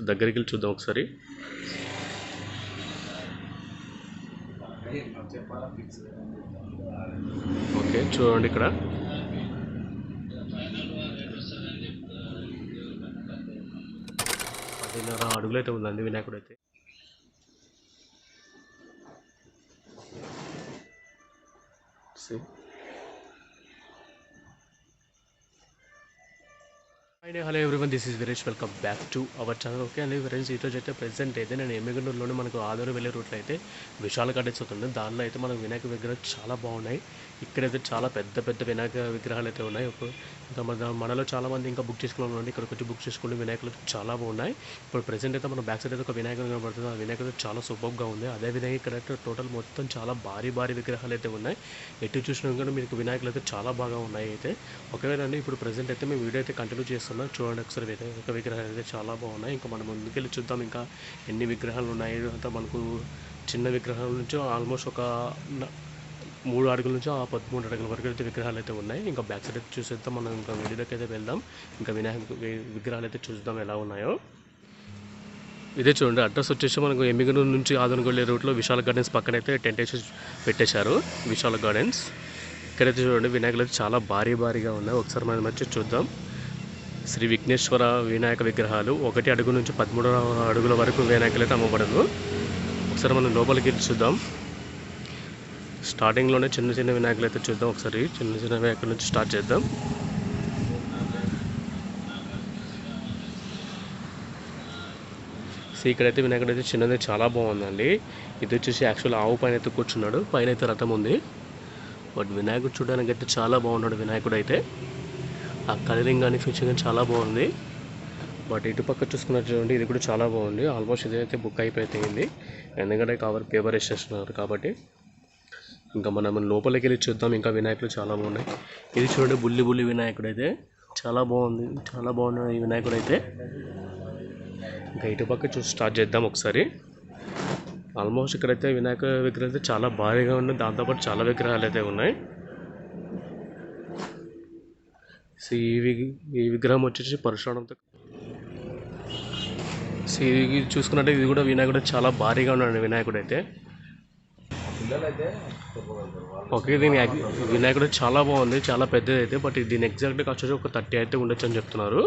So దగ్గరికి వెళ్ళి చూద్దాం ఒకసారి. ఓకే చూడండి ఇక్కడ. పదిన్నర అడుగులు అయితే ఉందండి వినాయకుడు అయితే. See? And hello everyone this is Viresh welcome back to our channel okay అండి ఫ్రెండ్స్ ఈరోజు అయితే ప్రెసెంట్ అయితే నేను ఎమ్మిగండూరులోనే మనకు ఆదూరు వెళ్ళే రూట్లో అయితే విశాల గార్డెన్స్ అవుతుంది దానిలో అయితే మనకు వినాయక విగ్రహాలు చాలా బాగున్నాయి. ఇక్కడైతే చాలా పెద్ద పెద్ద వినాయక విగ్రహాలు అయితే ఉన్నాయి. మనలో చాలా మంది ఇంకా బుక్ చేసుకున్న వాళ్ళు ఇక్కడికి వచ్చి బుక్ చేసుకోండి. వినాయకులు చాలా బాగున్నాయి. ఇప్పుడు ప్రెసెంట్ అయితే మన బ్యాక్ సైడ్ అయితే ఒక వినాయకుడు కనబడుతుంది. ఆ వినాయకుడు చాలా సూపర్గా ఉంది. అదేవిధంగా ఇక్కడ టోటల్ మొత్తం చాలా భారీ భారీ విగ్రహాలు అయితే ఉన్నాయి. ఎటు చూసినా కూడా మీకు వినాయకులు అయితే చాలా బాగా ఉన్నాయి అయితే. ఒకవేళ అండి ఇప్పుడు ప్రెసెంట్ అయితే మేము వీడియో అయితే కంటిన్యూ చేస్తున్నాం. చూడండి ఒకసారి వినాయక విగ్రహాలు అయితే చాలా బాగున్నాయి. ఇంకా మనం ముందుకెళ్ళి చూద్దాం ఇంకా ఎన్ని విగ్రహాలు ఉన్నాయి. అంతా మనకు చిన్న విగ్రహాల నుంచి ఆల్మోస్ట్ ఒక మూడు అడుగుల నుంచి ఆ పదమూడు అడుగుల వరకు అయితే విగ్రహాలు అయితే ఉన్నాయి. ఇంకా బ్యాక్ సైడ్ అయితే చూసేద్దాం. మనం ఇంకా వీడియోకి అయితే వెళ్దాం. ఇంకా వినాయక విగ్రహాలు అయితే చూద్దాం ఎలా ఉన్నాయో. ఇదే చూడండి అడ్రస్ వచ్చేసి మనకు ఎమ్మిగనూరు నుంచి ఆదనగొల్లే రూట్లో విశాల గార్డెన్స్ పక్కన అయితే టెంట్ వేసి పెట్టేశారు విశాల గార్డెన్స్. ఇక్కడైతే చూడండి వినాయకులు అయితే చాలా భారీ భారీగా ఉన్నాయి. ఒకసారి మనం వచ్చి చూద్దాం. శ్రీ విఘ్నేశ్వర వినాయక విగ్రహాలు. ఒకటి అడుగు నుంచి పదమూడు అడుగుల వరకు వినాయకులు అయితే అమ్మబడదు ఒకసారి మనం లోపలికి చూద్దాం. స్టార్టింగ్లోనే చిన్న చిన్న వినాయకులు అయితే చూద్దాం ఒకసారి. చిన్న చిన్న వినాయకుల నుంచి స్టార్ట్ చేద్దాం. సో ఇక్కడైతే వినాయకుడు అయితే చిన్నది చాలా బాగుందండి. ఇది వచ్చేసి యాక్చువల్ ఆవు పైన అయితే కూర్చున్నాడు. పైన అయితే రథం ఉంది. బట్ వినాయకుడు చూడడానికి అయితే చాలా బాగున్నాడు వినాయకుడు అయితే ఆ కలరింగ్ కానీ ఫినిషింగ్ కానీ చాలా బాగుంది. బట్ ఇటు పక్క చూసుకున్నట్టు ఇది కూడా చాలా బాగుంది. ఆల్మోస్ట్ ఇదైతే బుక్ అయిపోయింది. ఎందుకంటే కవర్ పేపర్ వేసేస్తున్నారు కాబట్టి. ఇంకా మనం లోపలికి వెళ్ళి చూద్దాం. ఇంకా వినాయకులు చాలా బాగున్నాయి. ఇది చూడండి బుల్లి బుల్లి వినాయకుడు అయితే. చాలా బాగుంది. చాలా బాగున్నాడు ఈ వినాయకుడు అయితే. ఇంకా ఇటు పక్క చూసి స్టార్ట్ చేద్దాం ఒకసారి. ఆల్మోస్ట్ ఇక్కడైతే వినాయక విగ్రహాలు అయితే చాలా భారీగా ఉన్నాయి. దాంతోపాటు చాలా విగ్రహాలు అయితే ఉన్నాయి. సో ఈ ఈ విగ్రహం వచ్చేసి పరశురామంతో సో ఇది చూసుకున్నట్టే ఇది కూడా వినాయకుడు చాలా భారీగా ఉన్నాడు వినాయకుడు అయితే. ఓకే దీని వినాయకుడు చాలా బాగుంది చాలా పెద్దది అయితే బట్ దీని ఎగ్జాక్ట్ వచ్చేసి ఒక థర్టీ అయితే ఉండొచ్చు అని చెప్తున్నారు.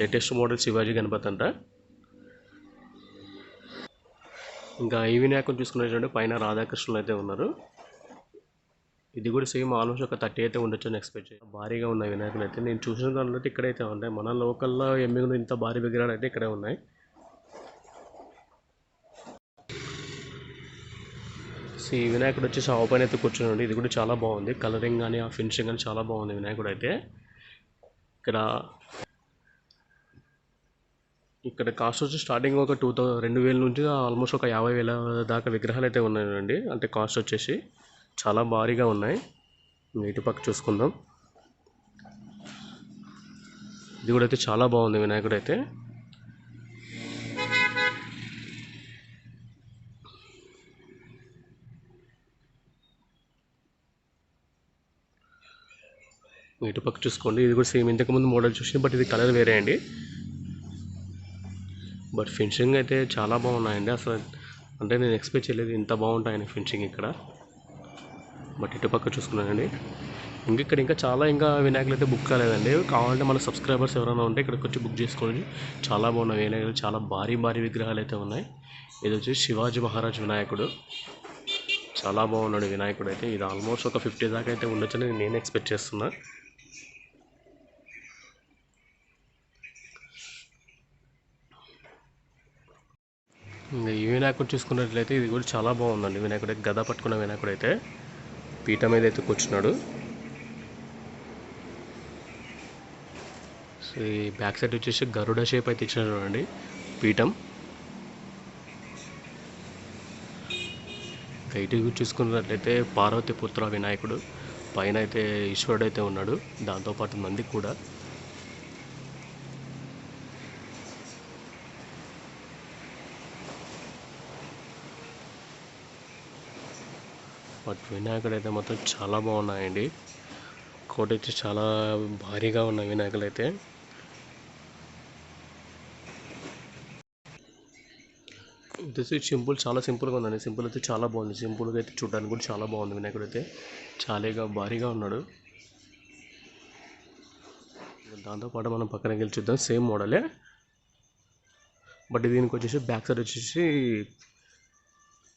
లేటెస్ట్ మోడల్ శివాజీ గణపతి అంట. ఇంకా ఈ వినాయకుడు చూసుకున్నట్టు పైన రాధాకృష్ణులు అయితే ఉన్నారు. ఇది కూడా సేమ్ ఆల్మోస్ట్ ఒక థర్టీ అయితే ఉండొచ్చు అని ఎక్స్పెక్ట్ చేయాలి భారీగా ఉన్నాయి వినాయకులు అయితే. నేను చూసిన దాంట్లో అయితే ఇక్కడైతే ఉన్నాయి. మన లోకల్లో ఎమ్మిగులు ఇంత భారీ విగ్రహాలు అయితే ఇక్కడే ఉన్నాయి. సో ఈ వినాయకుడు వచ్చేసి ఆవు పైన అయితే కూర్చున్నాడు. ఇది కూడా చాలా బాగుంది. కలరింగ్ కానీ ఆ ఫినిషింగ్ కానీ చాలా బాగుంది వినాయకుడు అయితే. ఇక్కడ ఇక్కడ కాస్ట్ వచ్చి స్టార్టింగ్ ఒక టూ థౌ రెండు వేల నుంచి ఆల్మోస్ట్ ఒక యాభై వేల దాకా విగ్రహాలు అయితే ఉన్నాయండి. అంటే కాస్ట్ వచ్చేసి చాలా భారీగా ఉన్నాయి. ఇంకా ఇటు పక్క చూసుకుందాం. ఇది కూడా అయితే చాలా బాగుంది వినాయకుడు అయితే. ఇటు పక్క చూసుకోండి. ఇది కూడా సేమ్ ఇంతకుముందు మోడల్ చూసి బట్ ఇది కలర్ వేరే అండి. బట్ ఫినిషింగ్ అయితే చాలా బాగున్నాయండి. అసలు అంటే నేను ఎక్స్పెక్ట్ చేయలేదు ఇంత బాగుంటాయని ఫినిషింగ్ ఇక్కడ. బట్ ఇటు పక్క చూసుకున్నానండి. ఇంకా ఇక్కడ ఇంకా చాలా ఇంకా వినాయకులు అయితే బుక్ కాలేదండి. కావాలంటే మన సబ్స్క్రైబర్స్ ఎవరైనా ఉంటే ఇక్కడికి వచ్చి బుక్ చేసుకోండి. చాలా బాగున్నాయి వినాయకులు. చాలా భారీ భారీ విగ్రహాలు అయితే ఉన్నాయి. ఇది వచ్చి శివాజీ మహారాజ్ వినాయకుడు. చాలా బాగున్నాడు వినాయకుడు అయితే. ఇది ఆల్మోస్ట్ ఒక ఫిఫ్టీ దాకా అయితే ఉండొచ్చని నేను ఎక్స్పెక్ట్ చేస్తున్నా. ఇంకా ఈ వినాయకుడు చూసుకున్నట్లయితే ఇది కూడా చాలా బాగుందండి. వినాయకుడు గద పట్టుకున్న వినాయకుడు అయితే పీఠ మీద అయితే కూర్చున్నాడు. సో ఈ బ్యాక్ సైడ్ వచ్చేసి గరుడ షేప్ అయితే ఇచ్చిన చూడండి. పీఠం. ఇంకా ఇటు చూసుకున్నట్లయితే పార్వతి పుత్ర వినాయకుడు. పైన అయితే ఈశ్వరుడు అయితే ఉన్నాడు. దాంతోపాటు మంది కూడా. బట్ వినాయకుడు అయితే మొత్తం చాలా బాగున్నాయండి. కోటి వచ్చి చాలా భారీగా ఉన్నాయి వినాయకులు అయితే దిస్ సింపుల్ చాలా సింపుల్గా ఉందండి. సింపుల్ అయితే చాలా బాగుంది. సింపుల్గా అయితే చూడడానికి కూడా చాలా బాగుంది వినాయకుడు అయితే చాలాగా భారీగా ఉన్నాడు. దాంతోపాటు మనం పక్కనకి వెళ్ళి చూద్దాం. సేమ్ మోడలే బట్ దీనికి వచ్చేసి బ్యాక్ సైడ్ వచ్చేసి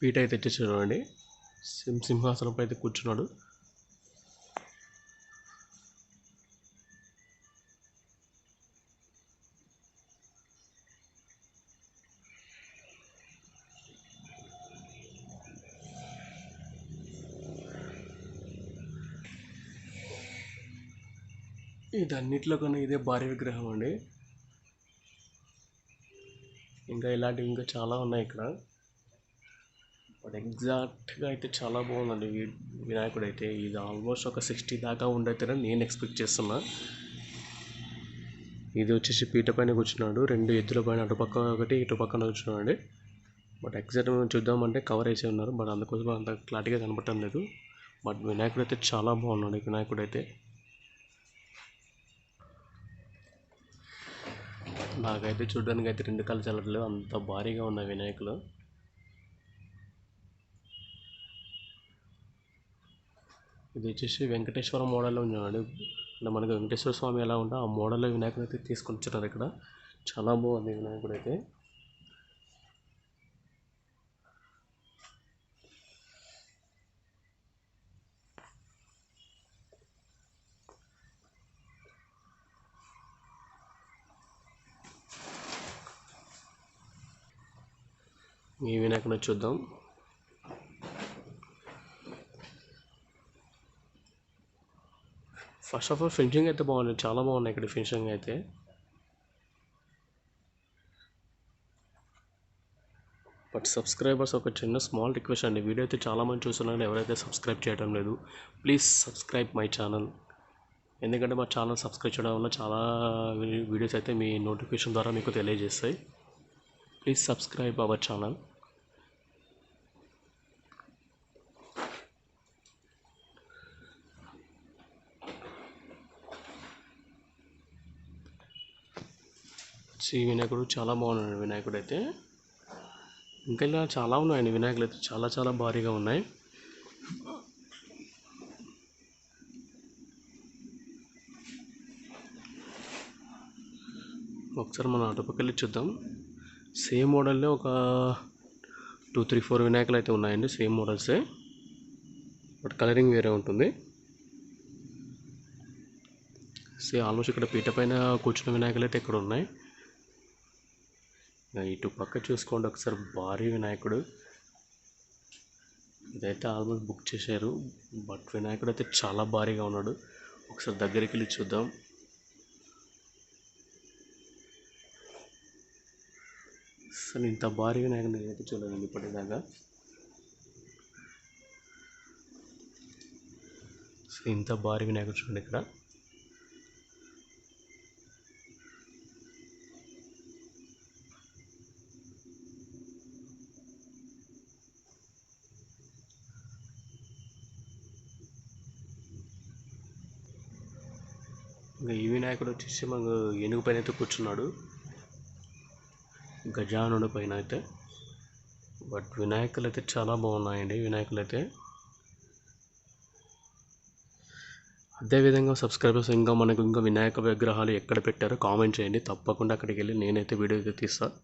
పీట అయితే తెచ్చేసాడు అండి. సింహ సింహాసనంపై అయితే కూర్చున్నాడు. ఇది అన్నిట్లో కన్నా ఇదే భారీ విగ్రహం అండి. ఇంకా ఇలాంటివి ఇంకా చాలా ఉన్నాయి ఇక్కడ. బట్ ఎగ్జాక్ట్గా అయితే చాలా బాగుందండి. వినాయకుడు అయితే ఇది ఆల్మోస్ట్ ఒక సిక్స్టీ దాకా ఉండైతేనే నేను ఎక్స్పెక్ట్ చేస్తున్నా. ఇది వచ్చేసి పీట పైన కూర్చున్నాడు. రెండు ఎద్దుల పైన అటుపక్క ఒకటి ఇటు పక్కన కూర్చున్నాడు. బట్ ఎగ్జాక్ట్ మేము చూద్దామంటే కవర్ వేసి ఉన్నారు. బట్ అందుకోసం అంత క్లారిటీగా కనపడటం లేదు. బట్ వినాయకుడు అయితే చాలా బాగున్నాడు. వినాయకుడు అయితే నాకైతే చూడడానికి అయితే రెండు కళ్ళు చల్లట్లేదు అంత భారీగా ఉన్నాయి వినాయకులు. ఇది వచ్చేసి వెంకటేశ్వర మోడల్లో ఉన్నాడు అంటే మనకి వెంకటేశ్వర స్వామి ఎలా ఉందో ఆ మోడల్లో వినాయకుడు అయితే తీసుకొని వచ్చారు ఇక్కడ. చాలా బాగుంది వినాయకుడు అయితే. ఈ వినాయకుని చూద్దాం. ఫస్ట్ ఆఫ్ ఆల్ ఫినిషింగ్ అయితే బాగుంది చాలా బాగున్నాయి ఇక్కడ ఫినిషింగ్ అయితే. బట్ సబ్స్క్రైబర్స్ ఒక చిన్న స్మాల్ రిక్వెస్ట్ అండి. వీడియో అయితే చాలా మంది చూస్తున్నారు ఎవరైతే సబ్స్క్రైబ్ చేయడం లేదు ప్లీజ్ సబ్స్క్రైబ్ మై ఛానల్ ఎందుకంటే మా ఛానల్ సబ్స్క్రైబ్ చేయడం వల్ల చాలా వీడియోస్ అయితే మీ నోటిఫికేషన్ ద్వారా మీకు తెలియజేస్తాయి. Please subscribe our channel Shri వినాయకుడు చాలా బాగున్నాడు వినాయకుడు అయితే ఇంకా ఇలా చాలా ఉన్నాయండి వినాయకులు అయితే చాలా చాలా భారీగా ఉన్నాయి. ఒకసారి మనం అటుపక్క వెళ్ళి చూద్దాం. సేమ్ మోడల్లో ఒక టూ త్రీ ఫోర్ వినాయకులు అయితే ఉన్నాయండి సేమ్ మోడల్సే. బట్ కలరింగ్ వేరే ఉంటుంది. సే ఆల్మోస్ట్ ఇక్కడ పీట పైన కూర్చున్న వినాయకులు అయితే ఇక్కడ ఉన్నాయి. ఇటు పక్క చూసుకోండి ఒకసారి భారీ వినాయకుడు. ఇదైతే ఆల్మోస్ట్ బుక్ చేశారు బట్ వినాయకుడు అయితే చాలా భారీగా ఉన్నాడు. ఒకసారి దగ్గరికి వెళ్ళి చూద్దాం. అసలు ఇంత భారీ వినాయకుడు నేనైతే చూడలేదు ఇప్పటిదాకా. సో ఇంత భారీ వినాయకుడు చూడండి ఇక్కడ. ఇంకా ఈ వినాయకుడు వచ్చేసి మనకు ఏనుగు పైన అయితే కూర్చున్నాడు. గజానుడి పైన అయితే. బట్ వినాయకులు అయితే చాలా బాగున్నాయండి. వినాయకులు అయితే అదేవిధంగా సబ్స్క్రైబర్స్ ఇంకా మనకు ఇంకా వినాయక విగ్రహాలు ఎక్కడ పెట్టారో కామెంట్ చేయండి. తప్పకుండా అక్కడికి వెళ్ళి నేనైతే వీడియో అయితే తీస్తాను